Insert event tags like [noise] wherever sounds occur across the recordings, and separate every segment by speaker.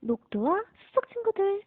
Speaker 1: 녹두와 수석 친구들.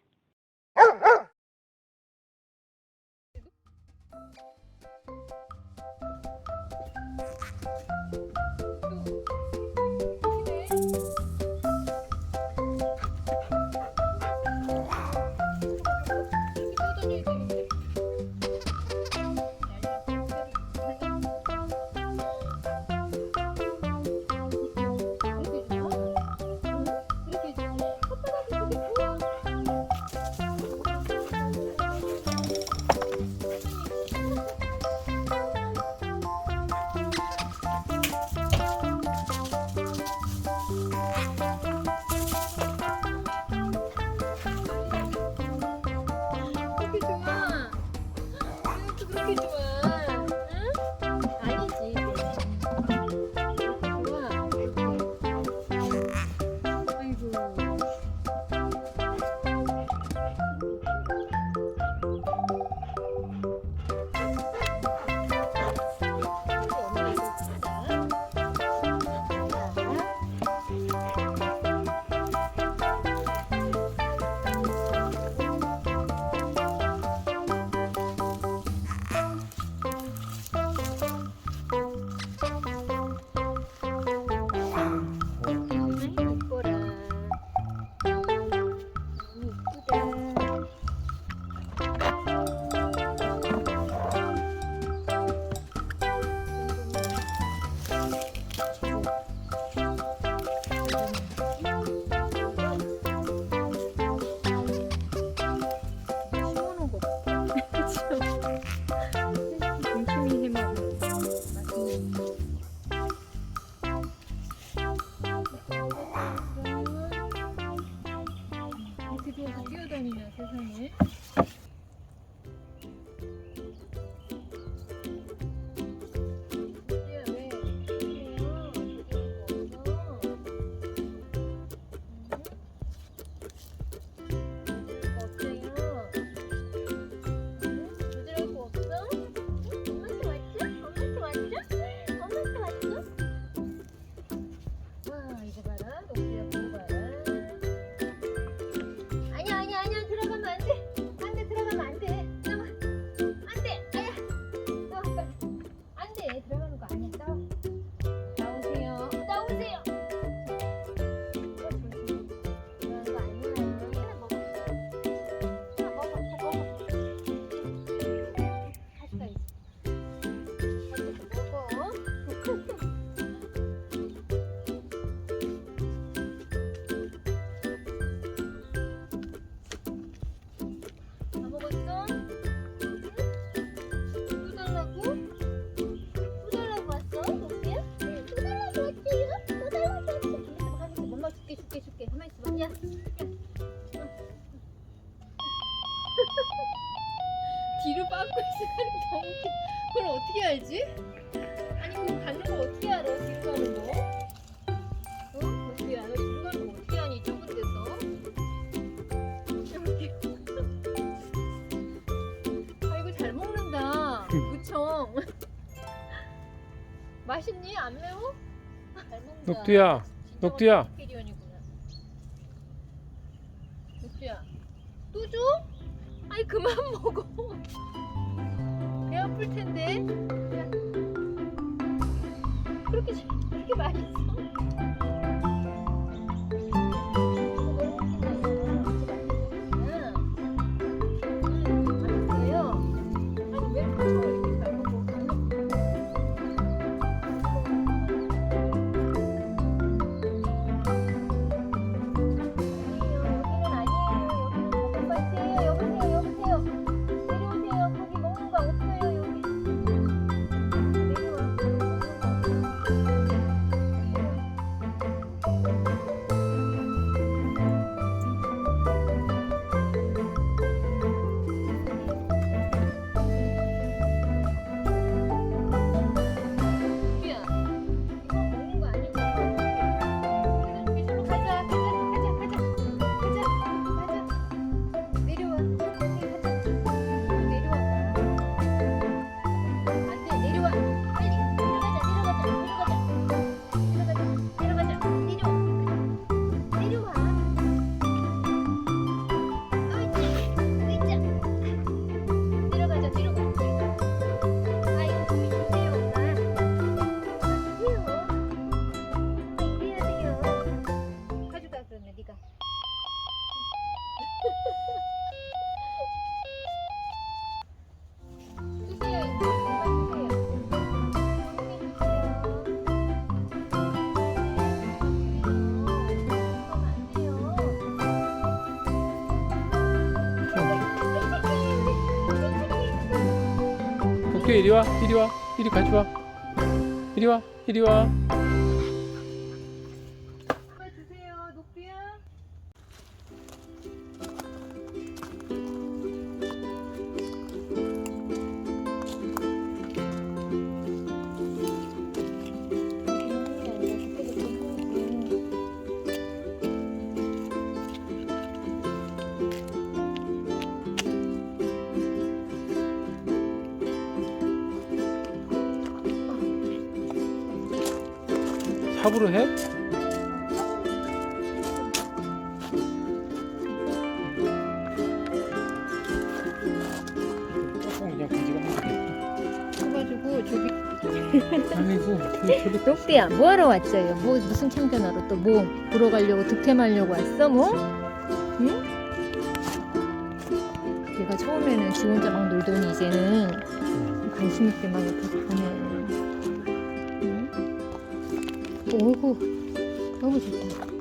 Speaker 2: 구청. [laughs] 맛있니? 안 매워? 잘 먹는다.
Speaker 3: 녹두야,
Speaker 2: 진짜
Speaker 3: 녹두야.
Speaker 2: 완전 녹두야. 또 줘? 아이 그만 [laughs] 먹어.
Speaker 3: 녹두야 이리 와 이리 와 이리 같이 와. 이리 와 이리 와 삽으로 해? 조금 그냥 가지가
Speaker 1: 해가지고 저기
Speaker 3: 아이고 저기 [laughs]
Speaker 1: 녹두야 뭐하러 왔어요? 뭐 무슨 참견하러 또 뭐 보러 가려고 득템하려고 왔어 뭐? 응? 얘가 처음에는 지 혼자 막 놀더니 이제는 관심 있게 막 이렇게 보네. 응? 오구 너무 좋다.